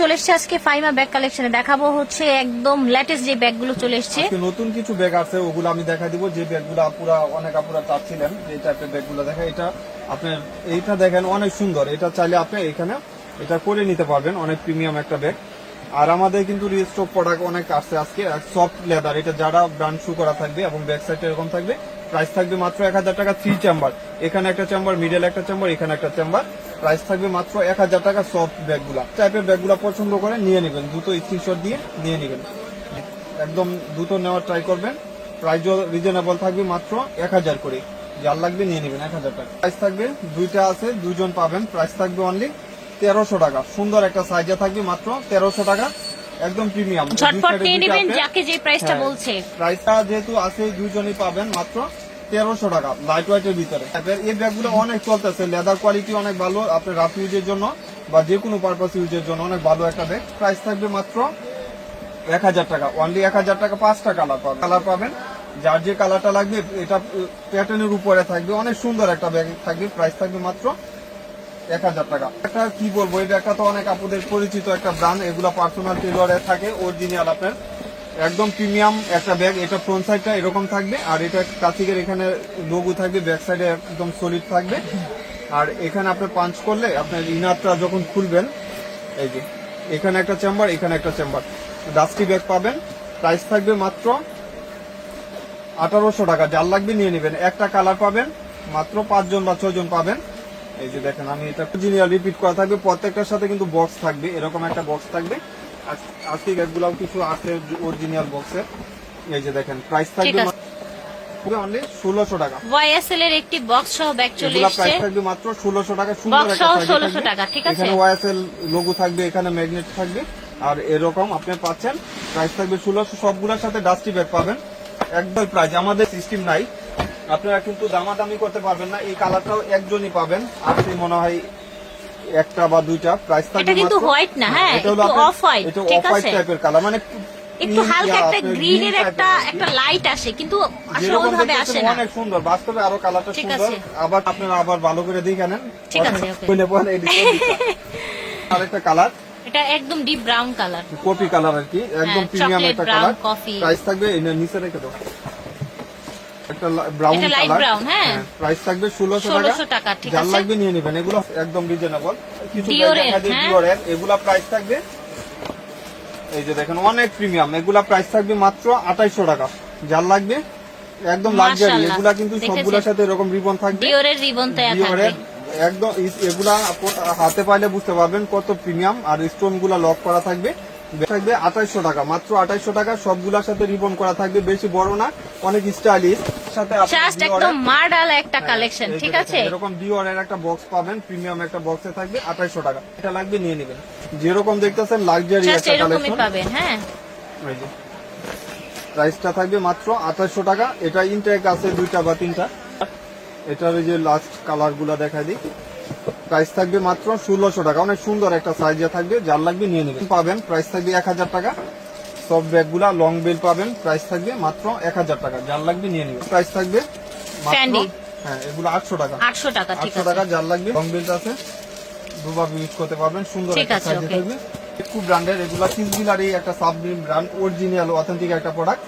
চলে এসছে আজকে ফাইমা ব্যাগ কালেকশনে। দেখাবো হচ্ছে একদম লেটেস্ট যে ব্যাগগুলো চলে এসছে। নতুন কিছু ব্যাগ আছে, ওগুলো আমি দেখা দিব। যে ব্যাগগুলো আপুরা, অনেক আপুরা চাচ্ছিলেন, যে টাইপের ব্যাগগুলো দেখা। এটা আপনার, এইটা দেখেন অনেক সুন্দর। এটা চাইলে আপনি এখানে, এটা করে নিতে পারবেন। অনেক প্রিমিয়াম একটা ব্যাগ। আর আমাদের কিন্তু রিস্টক প্রোডাক্ট অনেক আসছে আজকে সফট লেদার এটা যারা ব্র্যান্ড শু করা থাকবে এবং ব্যাক সাইড এরকম থাকবে প্রাইস থাকবে মাত্র এক হাজার টাকা থ্রি চেম্বার এখানে একটা চেম্বার মিডল একটা চেম্বার এখানে একটা চেম্বার প্রাইস থাকবে মাত্র এক হাজার টাকা সফট ব্যাগগুলা টাইপের ব্যাগগুলা পছন্দ করে নিয়ে নেবেন, দুটো স্ক্রিনশট দিয়ে নিয়ে নেবেন। একদম দ্রুত নেওয়ার ট্রাই করবেন প্রাইসও রিজনেবল থাকবে মাত্র এক হাজার করে। যার লাগবে নিয়ে নেবেন এক হাজার টাকা। প্রাইস থাকবে, দুইটা আছে দুজন পাবেন প্রাইস থাকবে অনলি তেরোশো টাকা। সুন্দর একটা সাইজে থাকবে মাত্র তেরোশো টাকা। একদম প্রিমিয়াম ঝটপট নিয়ে নেবেন যাকে যে প্রাইসটা হ্যাঁ। বলছে। প্রাইসটা যেহেতু আছে দুইজনই পাবেন মাত্র তেরোশো টাকা লাইট ওয়েটের ভিতরে। এই ব্যাগগুলো অনেক চলতেছে লেদার কোয়ালিটি অনেক ভালো আপনার রাফ ইউজের জন্য বা যে কোনো পারপাস ইউজের জন্য অনেক ভালো একটা ব্যাগ প্রাইস থাকবে মাত্র এক হাজার টাকা অনলি এক হাজার টাকা পাঁচটা কালার পাবেন। কালার পাবেন যার যে কালারটা লাগবে এটা প্যাটার্নের উপরে থাকবে। অনেক সুন্দর একটা ব্যাগ থাকবে প্রাইস থাকবে মাত্র এক হাজার টাকা। একটা কি বলব এই ব্যাগটা তো অনেক আপুদের পরিচিত একটা ব্র্যান্ড এগুলো পার্সোনাল টেলরে থাকে অরিজিনাল আপনার, একদম প্রিমিয়াম একটা ব্যাগ এটা ফ্রন্ট সাইডটা এরকম থাকবে, আর এটা ক্লাসিকের এখানে লোগো থাকবে ব্যাক সাইডে একদম সলিড থাকবে। আর এখানে আপনি পাঞ্চ করলে আপনার ইনারটা যখন খুলবেন, এই যে, এখানে একটা চেম্বার এখানে একটা চেম্বার ডাস্টি ব্যাগ পাবেন প্রাইস থাকবে মাত্র আঠারোশো টাকা, যার লাগবে নিয়ে নেবেন। একটা কালার পাবেন, মাত্র পাঁচজন বা ছজন পাবেন। এই যে দেখেন আমি এটা অরিজিনাল রিপিট করা থাকবে। প্রত্যেকটার সাথে কিন্তু বক্স থাকবে এরকম একটা বক্স থাকবে। আজ- আজকে ব্যাগগুলাও কিছু আছে অরিজিনাল বক্সের এই যে দেখেন প্রাইস থাকবে অনলি টাকা। ওয়াইএসএল এর একটি বক্স সহ ব্যাগ চলে এগুলা প্রাইস থাকবে মাত্র টাকা সুন্দর Box একটা সহ size 1600 টাকা, ঠিক আছে? এখানে ওয়াইএসএল লোগো থাকবে এখানে ম্যাগনেট থাকবে। আর এরকম আপনি পাচ্ছেন প্রাইস থাকবে ষোলোশো সবগুলোর সাথে ডাস্টি ব্যাগ পাবেন। একদম প্রাইস আমাদের সিস্টেম নাই। আপনারা কিন্তু দামাদামি করতে পারবেন না এই কালারটাও একজনই পাবেন। আর সেই মনে হয় একটা বা দুইটা প্রাইস থাকবে এটা কিন্তু white না, হ্যাঁ, এটা হলো আপনার- off-white, এটা অফ হোয়াইট আছে? টাইপের কালার মানে একটু হালকা একটা গ্রিনের green একটা একটা লাইট আসে কিন্তু আসলে ওইভাবে আসে না। অনেক সুন্দর বাস্তবে আরও কালারটা সুন্দর। আবার আপনারা আবার ভালো করে দেখে নেন। ঠিক আছে. বলে পরে দিচ্ছি। আরেকটা কালার এটা একদম deep brown colour coffee colour আর কি একদম প্রিমিয়াম একটা কালার। প্রাইস থাকবে এই না, নিচে রেখে দাও। একটা ব্রাউন কালার হ্যাঁ। প্রাইস থাকবে ষোলোশো 1600 টাকা ঠিক যার আছে। লাগবে নিয়ে নেবেন। এগুলো একদম রিজনেবল কিছু হ্যাঁ। এগুলা প্রাইস থাকবে এই যে দেখেন অনেক প্রিমিয়াম এগুলা প্রাইস থাকবে মাত্র আঠাইশো টাকা। যার লাগবে একদম লাক্সারি এগুলা কিন্তু? সবগুলোর সাথে এরকম রিবন থাকবে। ডিওরের রিবন থাকবে। একদম এগুলা হাতে পাইলে বুঝতে পারবেন কত প্রিমিয়াম আর স্টোনগুলা লক করা থাকবে। থাকবে আঠাইশো টাকা। মাত্র আঠাইশো টাকা সবগুলার সাথে রিবন করা থাকবে। বেশি বড় না অনেক স্টাইলিশ। সাথে জাস্ট একদম মার্ডাল একটা হ্যাঁ, কালেকশন ঠিক আছে? এরকম ডিওরের একটা বক্স পাবেন প্রিমিয়াম একটা বক্সে থাকবে আঠাইশো টাকা। এটা লাগবে নিয়ে নেবেন। যেরকম দেখতেছেন লাক্সারি জাস্ট একটা কালেকশন পাবেন হ্যাঁ। প্রাইসটা থাকবে মাত্র আঠাশশো টাকা। এটা ইনটেক আছে দুইটা বা তিনটা। এটার যে লাস্ট কালারগুলা দেখা দিই। প্রাইস থাকবে মাত্র ষোলোশো টাকা। অনেক সুন্দর একটা সাইজে থাকবে। যার লাগবে নিয়ে নেবেন। পাবেন প্রাইস থাকবে এক হাজার টাকা। সব ব্যাগগুলা লং বেল পাবেন প্রাইস থাকবে মাত্র এক হাজার টাকা। যার লাগবে নিয়ে নেবেন। প্রাইস থাকবে হ্যাঁ এগুলো আটশো টাকা। আটশো টাকা ঠিক আটশো টাকা যার লাগবে লং বেল্ট আছে। দুভাবে ইউজ করতে পারবেন সুন্দর একটা সাইজে. থাকবে। খুব ব্র্যান্ডের এগুলো এই একটা সাবমিন ব্র্যান্ড অরিজিনাল অথেন্টিক একটা প্রোডাক্ট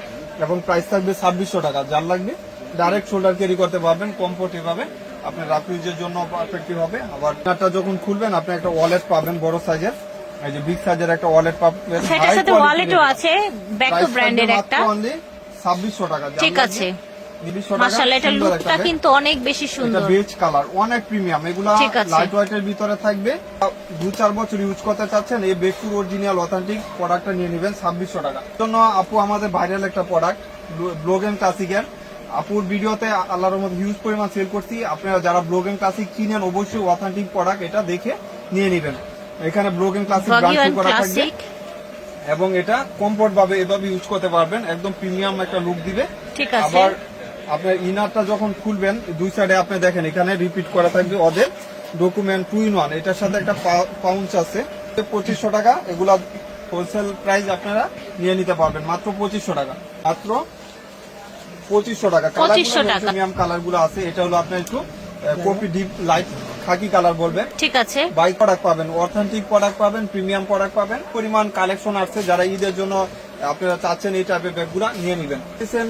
এবং প্রাইস থাকবে ছাব্বিশশো টাকা। যার লাগবে ডাইরেক্ট শোল্ডার ক্যারি করতে পারবেন কমফোর্টে পাবে আপনার রাফ ইউজের জন্য পারফেক্টলি হবে। আবার আপনারটা যখন খুলবেন আপনি একটা ওয়ালেট পাবেন বড় সাইজের এই যে বিগ সাইজের একটা ওয়ালেট পাবেন। সেটার সাথে ওয়ালেটও আছে ব্যাকো ব্র্যান্ডের একটা। ছাব্বিশশো টাকা। ঠিক আছে। মাশাআল্লাহ এটা লুকটা কিন্তু অনেক বেশি এটা সুন্দর। বেজ কালার অনেক প্রিমিয়াম এগুলা। লাইট ওয়েটের ভিতরে থাকবে। দু চার বছর ইউজ করতে চাচ্ছেন এই বেকুর অরিজিনাল অথেন্টিক প্রোডাক্টটা নিয়ে নেবেন ছাব্বিশশো টাকা। এর জন্য আপু আমাদের ভাইরাল একটা প্রোডাক্ট ব্লগেন ক্লাসিকের আপুর ভিডিওতে আল্লাহর মধ্যে হিউজ পরিমাণ সেল করছি। আপনারা যারা ব্লগেন ক্লাসিক চিনেন অবশ্যই অথেন্টিক প্রোডাক্ট এটা দেখে নিয়ে নেবেন। এখানে ব্লগেন ক্লাসিক করা থাকবে। এবং এটা কমফোর্ট ভাবে এভাবে ইউজ করতে পারবেন। একদম প্রিমিয়াম একটা লুক দিবে। ঠিক আছে। আবার আপনার ইনারটা যখন খুলবেন দুই সাইডে আপনি দেখেন এখানে রিপিট করা থাকবে ওদের ডকুমেন্ট টু ইন ওয়ান এটার সাথে একটা পাউন্স আছে। পঁচিশশো টাকা এগুলা হোলসেল প্রাইস আপনারা নিয়ে নিতে পারবেন। মাত্র পঁচিশশো টাকা। মাত্র পঁচিশশো টাকা। 2500 টাকা। প্রিমিয়াম কালারগুলো আছে। এটা হলো আপনার একটু কপি ডিপ লাইট খাকি কালার বলবেন। ঠিক আছে। বাইক প্রোডাক্ট পাবেন অথেন্টিক প্রোডাক্ট পাবেন প্রিমিয়াম প্রোডাক্ট পাবেন। পরিমাণ কালেকশন আসছে যারা ঈদের জন্য আপনারা চাচ্ছেন এই টাইপের ব্যাগগুলো নিয়ে নেবেন। সেম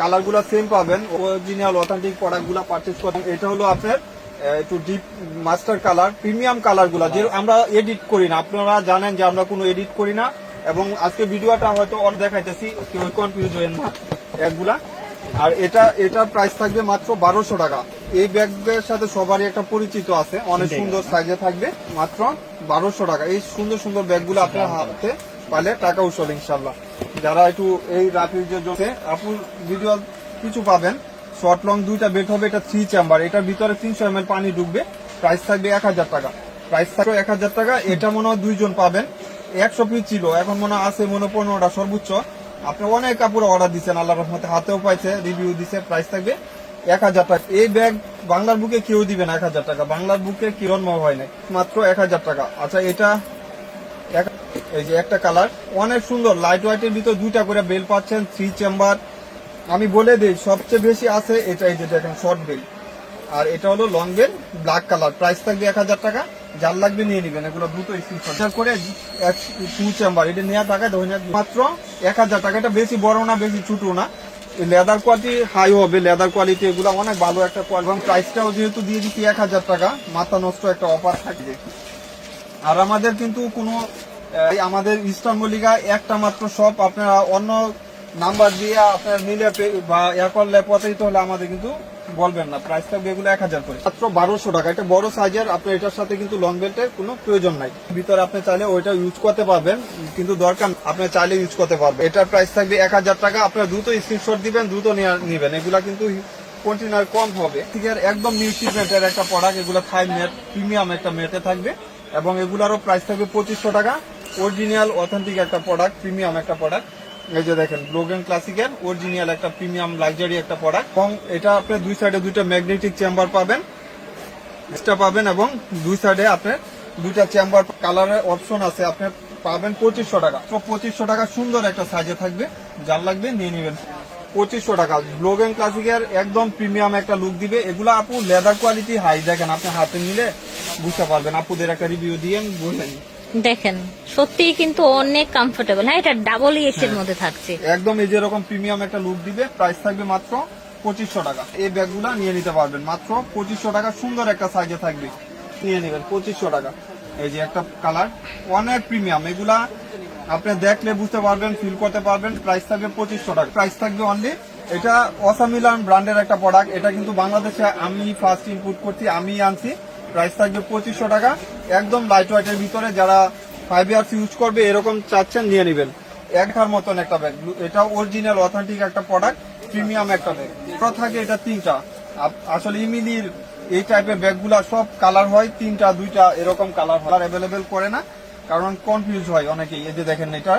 কালারগুলো সেম পাবেন অরিজিনাল অথেন্টিক প্রোডাক্টগুলো পারচেজ করেন এটা হলো আপনার একটু ডিপ মাস্টার কালার প্রিমিয়াম কালারগুলো যে আমরা এডিট করি না আপনারা জানেন যে আমরা কোনো এডিট করি না। এবং আজকে ভিডিওটা হয়তো অন দেখাইতেছি কেউ কনফিউজ হবেন না ব্যাগগুলা। আর এটা এটার প্রাইস থাকবে মাত্র বারোশো টাকা। এই ব্যাগের সাথে সবারই একটা পরিচিত আছে অনেক সুন্দর সাইজে থাকবে মাত্র বারোশো টাকা। এই সুন্দর সুন্দর ব্যাগগুলো আপনার হাতে পালে টাকা উসল ইনশাল্লাহ যারা একটু এই রাফিজের জন্য আপু ভিডিও কিছু পাবেন। শর্ট লং দুইটা বেড হবে এটা থ্রি চেম্বার এটার ভিতরে তিনশো এম পানি ঢুকবে। প্রাইস থাকবে এক হাজার টাকা। প্রাইস থাকবে এক হাজার টাকা এটা মনে হয় দুইজন পাবেন। একশো পিস ছিল এখন মনে হয় আছে মনে পনেরোটা সর্বোচ্চ। আপনি অনেক কাপড় অর্ডার দিচ্ছেন আল্লাহ রহমতে হাতেও পাইছে রিভিউ দিছে প্রাইস থাকবে এক হাজার টাকা। এই ব্যাগ বাংলার বুকে কেউ দিবে না এক হাজার টাকা। বাংলার বুকে কিরণ হয় নাই, মাত্র এক হাজার টাকা। আচ্ছা এটা এই যে একটা কালার অনেক সুন্দর। লাইট ওয়াইটের ভিতর দুইটা করে বেল পাচ্ছেন থ্রি চেম্বার আমি বলে দিই, সবচেয়ে বেশি আছে এটা এই যে দেখেন শর্ট বেল আর এটা হলো long belt black colour price থাকবে এক হাজার টাকা। যার লাগবে নিয়ে নেবেন, এগুলো দ্রুত স্ক্রিনশট করে টু চেম্বার এটা নেওয়া টাকা ধরে মাত্র এক হাজার টাকা, এটা বেশি বড় না, বেশি ছোট না। লেদার কোয়ালিটি হাই হবে লেদার কোয়ালিটি এগুলো অনেক ভালো একটা। এবং প্রাইসটাও যেহেতু দিয়ে দিচ্ছি এক হাজার টাকা, মাথা নষ্ট একটা অফার থাকবে আর আমাদের কিন্তু কোনো আমাদের ইস্টার্ন মল্লিকা একটা মাত্র শপ আপনারা অন্য নাম্বার দিয়ে আপনার নিলে বা ইয়া করলে প্রতারিত হলে আমাদের কিন্তু বলবেন না প্রাইস থাকবে এগুলো এক হাজার করে। মাত্র বারোশো টাকা। এটা বড় সাইজের আপনার এটার সাথে কিন্তু লং বেল্টের কোনো প্রয়োজন নাই। ভিতরে আপনি চাইলে ওইটা ইউজ করতে পারবেন, কিন্তু দরকার আপনি চাইলে ইউজ করতে পারবেন। এটার প্রাইস থাকবে এক হাজার টাকা, আপনার দ্রুত স্ক্রিনশট দিবেন, দ্রুত নেবেন। এগুলা কিন্তু কন্টেনার কম হবে। ঠিক আছে একদম নিউ ট্রিটমেন্টের একটা প্রোডাক্ট এগুলো থাই মেট প্রিমিয়াম একটা মেটে থাকবে। এবং এগুলারও প্রাইস থাকবে পঁচিশশো টাকা। অরিজিনাল অথেন্টিক একটা প্রোডাক্ট প্রিমিয়াম একটা প্রোডাক্ট এই যে দেখেন ব্লোগেন ক্লাসিকের অরিজিনাল একটা প্রিমিয়াম লাক্সারি একটা প্রোডাক্ট এবং এটা আপনি দুই সাইডে দুইটা ম্যাগনেটিক চেম্বার পাবেন। এক্সট্রা পাবেন এবং দুই সাইডে আপনার দুইটা চেম্বার কালারের অপশন আছে। আপনি পাবেন পঁচিশশো টাকা। তো পঁচিশশো টাকা সুন্দর একটা সাইজে থাকবে। যার লাগবে নিয়ে নেবেন। পঁচিশশো টাকা। ব্লোগেন ক্লাসিকের একদম প্রিমিয়াম একটা লুক দিবে। এগুলো আপু লেদার কোয়ালিটি হাই দেখেন, আপনি হাতে নিলে বুঝতে পারবেন। আপুদের একটা রিভিউ দিয়ে বললেন দেখেন সত্যিই কিন্তু অনেক কমফোর্টেবল হ্যাঁ এটা ডাবল এর মধ্যে থাকছে। একদম এই যেরকম প্রিমিয়াম একটা লুক দিবে প্রাইস থাকবে মাত্র পঁচিশশো টাকা। এই ব্যাগগুলো নিয়ে নিতে পারবেন। মাত্র পঁচিশশো টাকা সুন্দর একটা সাইজে থাকবে। নিয়ে নেবেন পঁচিশশো টাকা। এই যে একটা কালার অনেক প্রিমিয়াম এগুলা আপনি দেখলে বুঝতে পারবেন ফিল করতে পারবেন। প্রাইস থাকবে পঁচিশশো টাকা। প্রাইস থাকবে অনলি এটা অসামিলান ব্র্যান্ডের একটা প্রোডাক্ট এটা কিন্তু বাংলাদেশে আমি ফার্স্ট ইনপুট করছি আমি আনছি। প্রাইস থাকবে পঁচিশশো টাকা। একদম লাইট ওয়াইটের ভিতরে যারা ফাইভ ইয়ার্স ইউজ করবে, এরকম চাচ্ছেন নিয়ে নেবেন। একটার মতন একটা ব্যাগ এটা অরিজিনাল অথেন্টিক একটা প্রোডাক্ট প্রিমিয়াম একটা ব্যাগ থাকে এটা তিনটা। আসলে ইমিলির এই টাইপের ব্যাগগুলা সব কালার হয়, তিনটা, দুইটা এরকম কালার হয়। অ্যাভেলেবেল করে না, কারণ কনফিউজ হয় অনেকেই। এই যে দেখেন এটা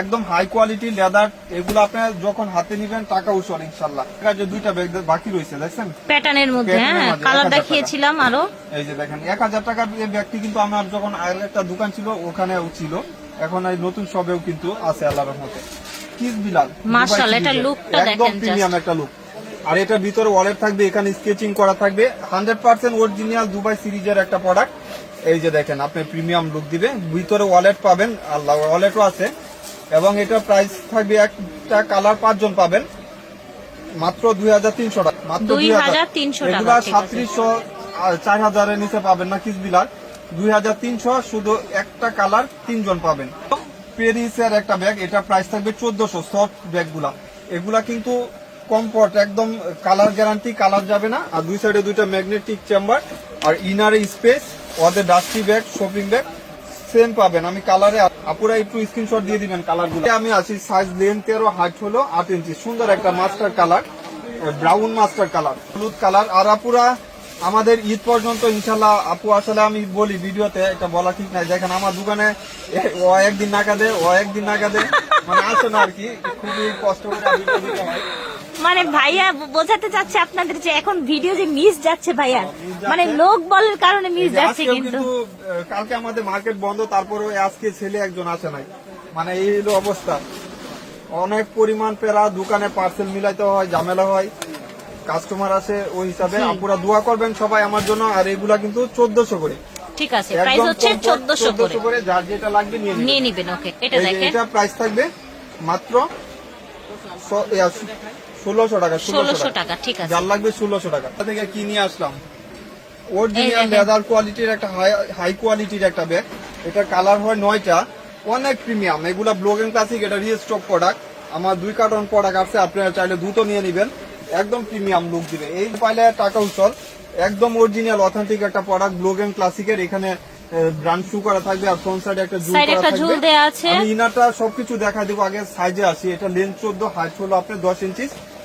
একদম হাই কোয়ালিটি লেদার এগুলো আপনি যখন হাতে নিবেন টাকা উসল ইনশাল্লাহ এখানে যে দুইটা ব্যাগ বাকি রয়েছে দেখছেন? প্যাটার্নের মধ্যে হ্যাঁ কালার দেখিয়েছিলাম আরও। এই যে দেখেন এক হাজার টাকার এই ব্যাগটি কিন্তু আমার যখন একটা দোকান ছিল ওখানেও ছিল। এখন এই নতুন সবেও কিন্তু আছে আল্লাহর রহমতে। কিস বিলাল মাশাআল্লাহ, এটা সিরিজের। lookটা একদম প্রিমিয়াম একটা লুক আর এটার ভিতরে ওয়ালেট থাকবে এখানে স্কেচিং করা থাকবে। হান্ড্রেড পার্সেন্ট অরিজিনাল দুবাই সিরিজের একটা প্রোডাক্ট এই যে দেখেন আপনি প্রিমিয়াম লুক দিবে ভিতরে ওয়ালেট পাবেন আল্লাহ ওয়ালেটও আছে। এবং এটা প্রাইস থাকবে একটা কালার পাঁচজন পাবেন। মাত্র দুই হাজার তিনশো টাকা। মাত্র 2300 টাকা, এগুলা। সাতত্রিশশো চার হাজারের নিচে পাবেন না কিস বিলার দুই হাজার তিনশো শুধু একটা কালার তিনজন পাবেন। পেরিসের একটা ব্যাগ এটা প্রাইস থাকবে চোদ্দশো সফট ব্যাগগুলা এগুলা কিন্তু কমফর্ট একদম কালার গ্যারান্টি কালার যাবে না। আর দুই সাইডে দুইটা ম্যাগনেটিক চেম্বার আর ইনারে স্পেস ওদের dusty bag shopping bag same পাবেন। আমি কালারে আপুরা একটু স্ক্রিনশট দিয়ে দিবেন কালারগুলো। আমি আছি সাইজ লেন্থেরও হাইট হলো আট ইঞ্চি সুন্দর একটা mustard colour brown mustard colour হলুদ কালার আর আপুরা, আমাদের ঈদ পর্যন্ত ইনশাল্লাহ আপু, আসলে আমি বলি ভিডিওতে, এটা বলা ঠিক নাই। দেখেন আমার দোকানে ও একদিন নাকা দে ও একদিন নাকা দে মানে আসে না আর কি। খুবই কষ্ট করে মানে ভাইয়া বোঝাতে চাচ্ছে আপনাদের যে এখন ভিডিও যে মিস যাচ্ছে ভাইয়া। মানে লোক বলার কারণে মিস যাচ্ছে কিন্তু। কালকে আমাদের মার্কেট বন্ধ তারপরেও আজকে ছেলে একজন আসে নাই। মানে এই হলো অবস্থা। অনেক পরিমাণ পেরা দোকানে পার্সেল মিলাইতে হয় ঝামেলা হয়। কাস্টমার আছে ওই হিসাবে জি। আপুরা দোয়া করবেন সবাই আমার জন্য আর এগুলা কিন্তু চোদ্দশো করে। ঠিক আছে প্রাইস হচ্ছে চোদ্দশো করে। 1400 করে যার যেটা লাগবে নিয়ে নিবেন। ওকে এটা দেখেন। এটা প্রাইস থাকবে মাত্র ষোলোশো টাকা ষোলোশো টাকা। ঠিক আছে। যার লাগবে ষোলোশো টাকা। থেকে কি নিয়ে আসলাম? অরিজিনাল লেদার কোয়ালিটির একটা হাই কোয়ালিটির একটা ব্যাগ এটা কালার হয় নয়টা। অনেক প্রিমিয়াম এগুলা ব্লগিং ক্লাসিক এটা রিস্টক প্রোডাক্ট আমার দুই কার্টন প্রোডাক্ট আছে আপনারা চাইলে দ্রুত নিয়ে নেবেন। একদম প্রিমিয়াম লুক দিবে। এই পাইলে টাকা উচল। একদম অরিজিনাল অথেন্টিক একটা প্রোডাক্ট ব্লগিং ক্লাসিকের এখানে ব্র্যান্ড শু করা থাকবে আর ফ্রন্ট সাইডে একটা ঝুল করা থাকবে। আছে। আমি ইনারটা সবকিছু দেখা দিব আগে সাইজে আসি। এটা লেন্থ চোদ্দ হাইট হলো আপনার দশ ইঞ্চি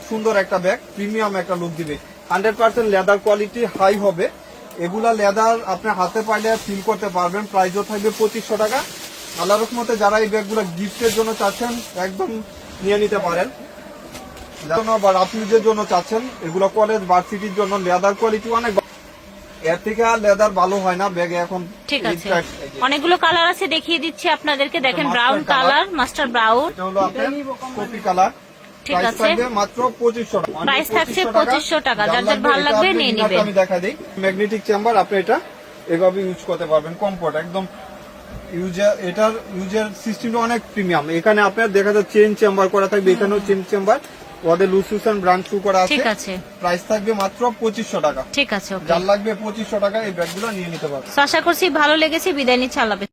সুন্দর একটা ব্যাগ প্রিমিয়াম একটা লুক দিবে। Hundred percent leather quality high হবে। এগুলা লেদার আপনার হাতে পাইলে ফিল করতে পারবেন। প্রাইসও থাকবে পঁচিশশো টাকা। আল্লাহ রহমতে যারা এই ব্যাগগুলো গিফটের জন্য চাচ্ছেন একদম নিয়ে নিতে পারেন। জন্য বা রাফিউজের জন্য চাচ্ছেন এগুলো কলেজ ভার্সিটির জন্য লেদার কোয়ালিটি অনেক। এর থেকে আর লেদার ভালো হয় না ব্যাগে এখন ঠিক আছে। track- এই যে। অনেকগুলো কালার আছে দেখিয়ে দিচ্ছি আপনাদেরকে। দেখেন ব্রাউন কালার মাস্টার ব্রাউন এটা হলো আপনার কপি কালার ঠিক আছে। মাত্র পঁচিশশো প্রাইস থাকছে 2500 টাকা। যার যার ভালো লাগবে নিয়ে নিবেন। আমি দেখা দিই। ম্যাগনেটিক চেম্বার আপনি এটা এভাবে ইউজ করতে পারবেন। কমফোর্ট একদম ইউজার এটার ইউজার সিস্টেমটা অনেক প্রিমিয়াম এখানে আপনার দেখা যাচ্ছে চেন চেম্বার করা থাকবে। এখানেও চেন চেম্বার ওদের লুসুসান শু করা আছে। ঠিক আছে। প্রাইস থাকবে মাত্র পঁচিশশো টাকা। ঠিক আছে ওকে যার লাগবে পঁচিশশো টাকা এই ব্যাগগুলো নিয়ে নিতে পারবে আশা করছি ভালো লেগেছে বিদায় নিচ্ছে আল্লাহ।